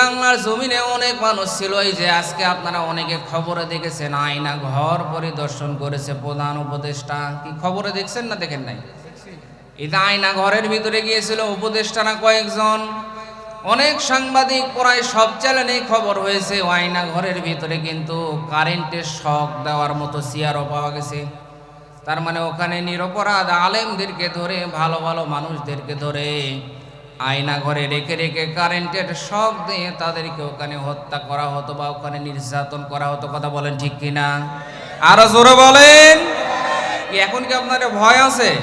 বাংলার জমিনে অনেক মানুষ ছিল, এই যে আজকে আপনারা অনেকে খবরে দেখেছেন, আয়না ঘর পরিদর্শন করেছে প্রধান উপদেষ্টা। কি খবরে দেখছেন না দেখেন নাই? এটা আয়না ঘরের ভিতরে গিয়েছিল উপদেষ্টারা কয়েকজন। অনেক সাংবাদিক, প্রায় সব চ্যানেলেই খবর হয়েছে, আয়না ঘরের ভিতরে কিন্তু কারেন্টের শক দেওয়ার মতো চেয়ারও পাওয়া গেছে। তার মানে ওখানে নিরপরাধ আলেমদেরকে ধরে, ভালো ভালো মানুষদেরকে ধরে। আয়না ঘরে রেখে রেখে কারেন্টের শক দিয়ে তাদেরকে ওখানে হত্যা করা হতো বা ওখানে নির্যাতন করা হতো, কথা বলেন ঠিক কিনা? আরও জোরে বলেন। এখন কি আপনার ভয় আছে?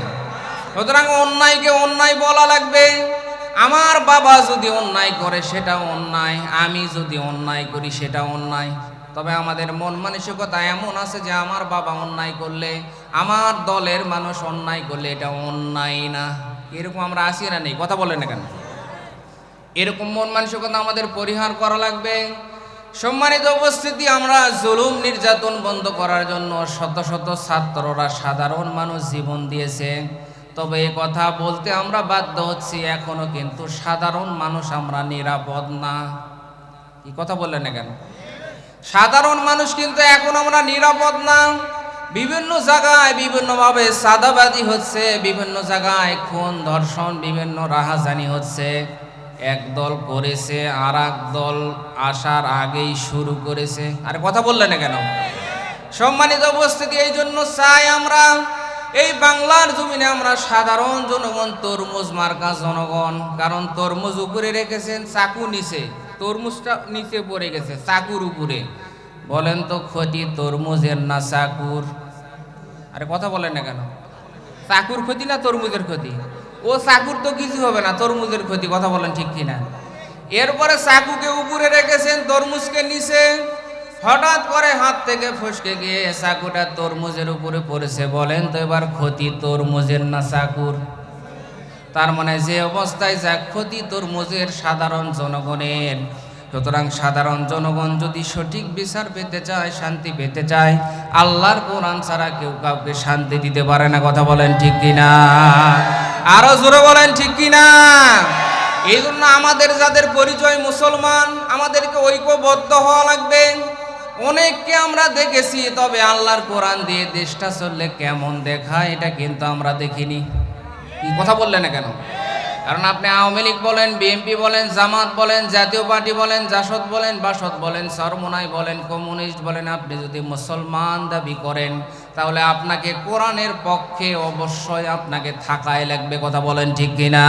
সুতরাং অন্যায়কে অন্যায় বলা লাগবে। আমার বাবা যদি অন্যায় করে, সেটা অন্যায়। আমি যদি অন্যায় করি, সেটা অন্যায়। তবে আমাদের মন মানসিকতা এমন আছে যে আমার বাবা অন্যায় করলে, আমার দলের মানুষ অন্যায় করলে এটা অন্যায় না। এরকম আমরা আসি না নেই, কথা বলেন না কেন? এরকম মন মানসিকতা আমাদের পরিহার করা লাগবে। সম্মানিত উপস্থিতি, আমরা জুলুম নির্যাতন বন্ধ করার জন্য শত শত ছাত্ররা সাধারণ মানুষ জীবন দিয়েছে। তবে এ কথা বলতে আমরা বাধ্য হচ্ছি, এখনও কিন্তু সাধারণ মানুষ আমরা নিরাপদ না। কি কথা বললেন না কেন? সাধারণ মানুষ কিন্তু এখন আমরা নিরাপদ না। বিভিন্ন জায়গায় বিভিন্নভাবে সাদাবাজি হচ্ছে, বিভিন্ন জায়গায় খুন, ধর্ষণ, বিভিন্ন রাহাজানি হচ্ছে। এক দল করেছে আর দল আসার আগেই শুরু করেছে। আরে কথা বললেন না কেন? সম্মানিত উপস্থিতি, এই জন্য চাই আমরা, এই বাংলার জমিনে আমরা সাধারণ জনগণ, তরমুজ মার্কা জনগণ, কারণ তরমুজ উপরে রেখেছেন, চাকু নিচে, তরমুজটা নিচে পড়ে গেছে, চাকুর উপরে। বলেন তো ক্ষতি তরমুজের না চাকুর? আরে কথা বলেন না কেন? চাকুর ক্ষতি না তরমুজের ক্ষতি? ও চাকুর তো কিছু হবে না, তরমুজের ক্ষতি, কথা বলেন ঠিক কিনা? এরপরে চাকুকে উপরে রেখেছেন, তরমুজকে নিচে। হঠাৎ করে হাত থেকে ফসকে গিয়ে চাকুটা তরমুজের উপরে পড়েছে। বলেন তো এবার ক্ষতি তরমুজের না চাকুর? তার মানে যে অবস্থায় যা ক্ষতি তরমুজের সাধারণ জনগণের সুতরাং সাধারণ জনগণ যদি সঠিক বিচার পেতে চায়, শান্তি পেতে চায়, আল্লাহর কোরআন ছাড়া কেউ কাউকে শান্তি দিতে পারে না, কথা বলেন ঠিক কিনা? আরও জোরে বলেন ঠিক কিনা? এই জন্য আমাদের যাদের পরিচয় মুসলমান, আমাদেরকে ঐক্যবদ্ধ হওয়া লাগবে। অনেককে আমরা দেখেছি, তবে আল্লাহর কোরআন দিয়ে দেশটা চললে কেমন দেখায়, এটা কিন্তু আমরা দেখিনি। কথা বললেন না কেন? কারণ আপনি আওয়ামী লীগ বলেন বিএনপি বলেন, জামাত বলেন, জাতীয় পার্টি বলেন, জাসদ বলেন, বাসদ বলেন সরমোনাই বলেন, কমিউনিস্ট বলেন, আপনি যদি মুসলমান দাবি করেন, তাহলে আপনাকে কোরআনের পক্ষে অবশ্যই আপনাকে থাকায় লাগবে, কথা বলেন ঠিক কিনা?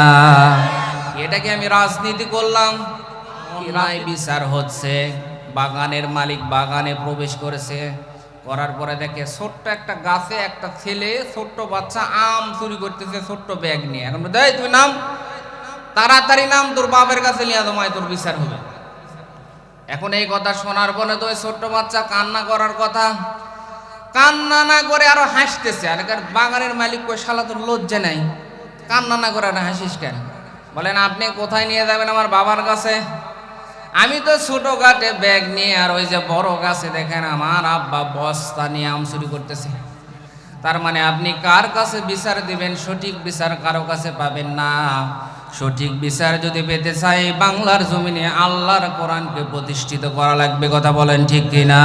এটাকে আমি রাজনীতি করলাম বিচার হচ্ছে, বাগানের মালিক বাগানে প্রবেশ করেছে করার পরে দেখে ছোট্ট একটা গাছে একটা ছেলে ছোট্ট বাচ্চা আম চুরি করতেছে, ছোট্ট ব্যাগ নিয়ে। এখন দেয় তুই নাম? তাড়াতাড়ি নাম তোর বাপের কাছে নিয়ে তোমায় তোর বিচার হবে। এখন এই কথা শোনার পরে তো ওই ছোট্ট বাচ্চা কান্না করার কথা। কান্না না করে আরও হাসতেছে। আর বাগানের মালিক কই, শালা, তোর লজ্জা নাই। কান্না না করে আর হাসিস কেন? বলেন, আপনি কোথায় নিয়ে যাবেন আমার বাবার কাছে? আমি তো ছোট গাটে ব্যাগ নিয়ে আর ওই যে বড় গাছে দেখেন আমার আব্বা বস্তা নিয়ে আম চুরি করতেছে। তার মানে আপনি কার কাছে বিচার দিবেন, সঠিক বিচার কারও কাছে পাবেন না। সঠিক বিচার যদি পেতে চাই, বাংলার জমিনে আল্লাহর কোরআনকে প্রতিষ্ঠিত করা লাগবে, কথা বলেন ঠিক কিনা?